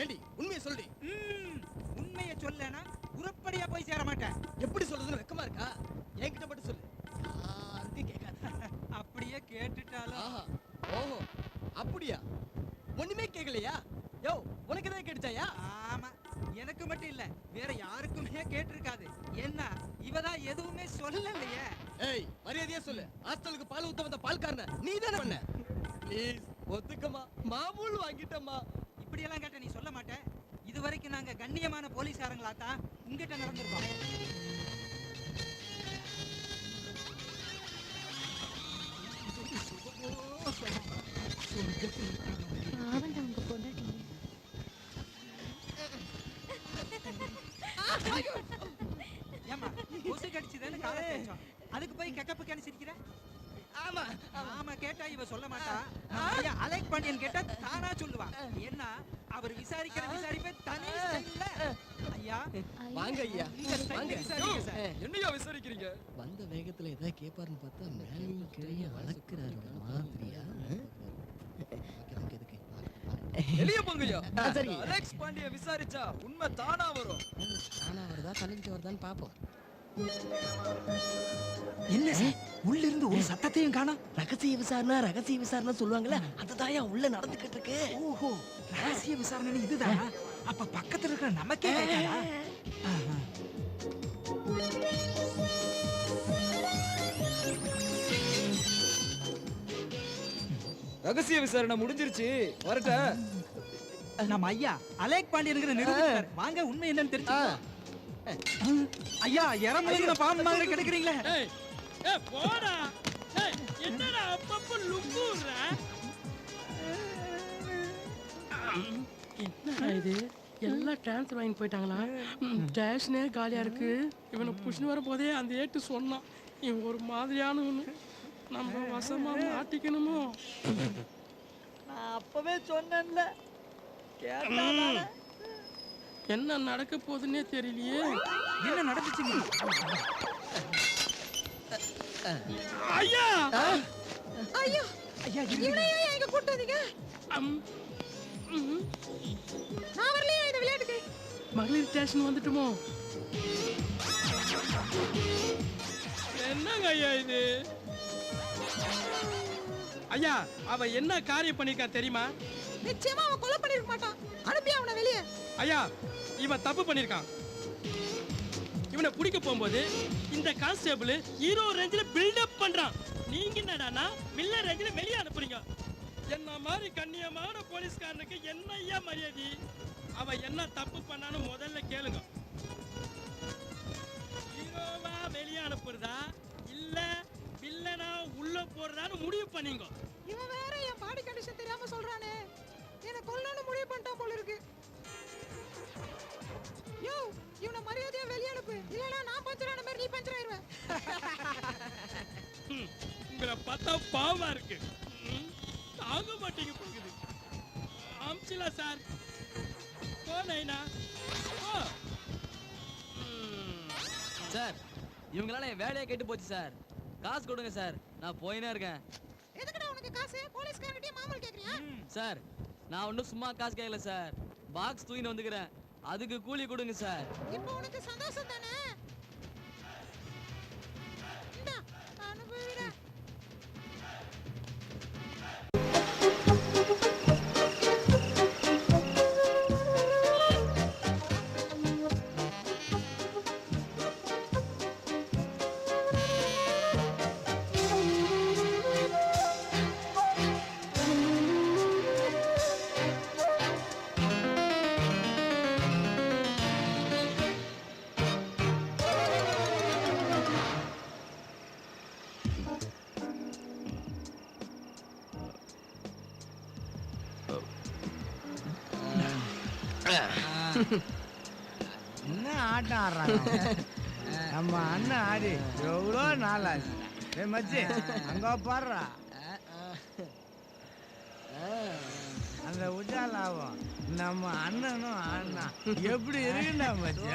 ஏண்டி உண்மையை சொல்லி உண்மையை சொல்லனா உருப்படியா போய் சேர மாட்டேன். எப்படி சொல்றதுன்னு வெக்கமா இருக்கா? என்கிட்ட மட்டும் சொல்லு. யாருக்கும் கேட்காது. அப்படியே கேட்டுட்டாலும். ஓஹோ. அப்படியா? ஒண்ணுமே கேட்கலையா? யோ உனக்கு தான் கேட்டுச்சாயா? ஆமா. எனக்கு மட்டும் இல்ல வேற யாருக்குமே கேட்டிருக்காது. என்ன இவதான் எதுவுமே சொல்லலையே. ஏய் மரியாதையா சொல்லு. ஹாஸ்டலுக்கு பால் ஊத்த வந்த பால்காரன நீ தானே பண்ண? ப்ளீஸ் ஒத்துக்கமா மாமூல் வாங்கிட்டம்மா இப்படியெல்லாம் கேட்ட நீ சொல்ல மாட்டே. இது வரைக்கும் நாங்க கண்ணியமான போலீஸ்காரங்களா தான் உங்ககிட்ட நடந்திருக்கோம். பாவண்டா உங்க பொண்டாட்டி. ஏமா கொசு கடிச்சதுன்னு காலை தேய்ச்சோம். அதுக்கு போய் கெக்கப்பு கேன்னு சிரிக்கிற? ஆமா ஆமா. கேட்டா இவ சொல்ல மாட்டா. அலெக் பாண்டியன் கேட்டா தானா சொல்லுவா. என்ன அவர் விசாரிக்கிற விசாரிப்பே தனி ஸ்டைல்ல. ஐயா வாங்க ஐயா. வாங்க. என்னையா விசாரிக்கிறீங்க? வந்த வேகத்துல ஏதாவது கேட்பாருன்னு பார்த்தா மேலையும் கீழையும் அளக்குறாரு மாதிரியா? வெளிய போங்கய்யா. ஆ, சரி. அலெக்ஸ் பாண்டிய விசாரிச்சா உண்மை தானா வரும்? தானா வருதா தலைஞ்சு வருதான்னு பாப்போம். என்ன உள்ள இருந்து ஒரு சத்தத்தையும் காணோம் ரகசிய விசாரணை ரகசிய விசாரணை சொல்லுவாங்கல்ல அதுதான் உள்ள நடந்துகிட்டு இருக்கு. ஓஹோ ரகசிய விசாரணை இதுதான்? அப்ப பக்கத்துல இருக்கிற நமக்கே. ரகசிய விசாரணை முடிஞ்சிருச்சு. வரட்ட நம்ம ஐயா அலேக் பாண்டியனுங்கிற நிரூபித்தார் வாங்க உண்மை என்னன்னு தெரிஞ்சுக்கலாம். ஐயா இறமுழுங்கின பாம்பு மாதிரி கிடைக்கிறீங்களே. போடா. ஏய், என்னடா அப்பப்ப லுங்குற என்ன இது? எல்லாம் டிரான்ஸ்ஃபர் வாங்கி போயிட்டாங்களா? ஸ்டேஷனே காலியா இருக்கு. இவனை புஷ்னு வர போதே அந்த ஏட்டு சொன்னான். இவன் ஒரு மாதிரியானவனு நம்ம வசமா மாட்டிக்கணுமோ? நான் அப்பவே சொன்னேன்ல. என்ன நடக்க போகுதுன்னே தெரியலையே. என்ன நடந்துச்சுங்க? ஐயா! ஐயோ! ஐயா இவனை ஏன் எங்க கூட்டு வந்தீங்க நான் வரலையா இந்த விளையாட்டுக்கு? மகளிர் ஸ்டேஷன் வந்துட்டுமோ? என்னங்க ஐயா இது? ஐயா அவ என்ன காரியம் பண்ணிருக்கா தெரியுமா? நிச்சயமா அவன் கொலை பண்ணிருக்க மாட்டான். அனுப்பி அவனை வெளியே. ஐயா இவன் தப்பு பண்ணிருக்கான். இவனை பிடிக்க போகும்போது இந்த கான்ஸ்டேபிள் ஹீரோ ரேஞ்சில் பில்டப் பண்றான். நீங்க என்னடானா வில்ல ரேஞ்சில் வெளியே அனுப்புறீங்க. என்ன மாதிரி கண்ணியமான போலீஸ்காரனுக்கு என்ன ஐயா மரியாதை? அவன் என்ன தப்பு பண்ணான்னு முதல்ல கேளுங்க. ஹீரோவா வெளியே அனுப்புறதா? இல்ல வில்லனா உள்ள போறதான்னு முடிவு பண்ணீங்க. இவன் வேற என் பாடி கண்டிஷன் பார்த்தா பாவமா இருக்கு. ம், தாங்க மாட்டீங்க போகுது அமிச்சிலா சார். போ நைனா. சார் இவங்களால என் வேலையை கெட்டு போச்சு சார். காசு கொடுங்க சார். நான் போயினே இருக்கேன். எதுக்குடா உனக்கு காசு? போலீஸ்காரங்கிட்டே மாமூல் கேக்குறியா? சார் நான் ஒன்றும் சும்மா காசு கேட்கல சார். பாக்ஸ் தூக்கின்னு வந்துக்கிறேன். அதுக்கு கூலி கொடுங்க சார். இப்போ உனக்கு சந்தோஷம் தானே? இந்தா அனுபவிடா என்ன ஆட்டம் ஆடுறாங்க? நம்ம அண்ணன் ஆடி எவ்வளோ நாள் ஆச்சு? ஏய் மச்சி அங்க பாடுறா அந்த உஜாலாவும் நம்ம அண்ணனும் அண்ணா எப்படி இருக்குண்டா மச்சி?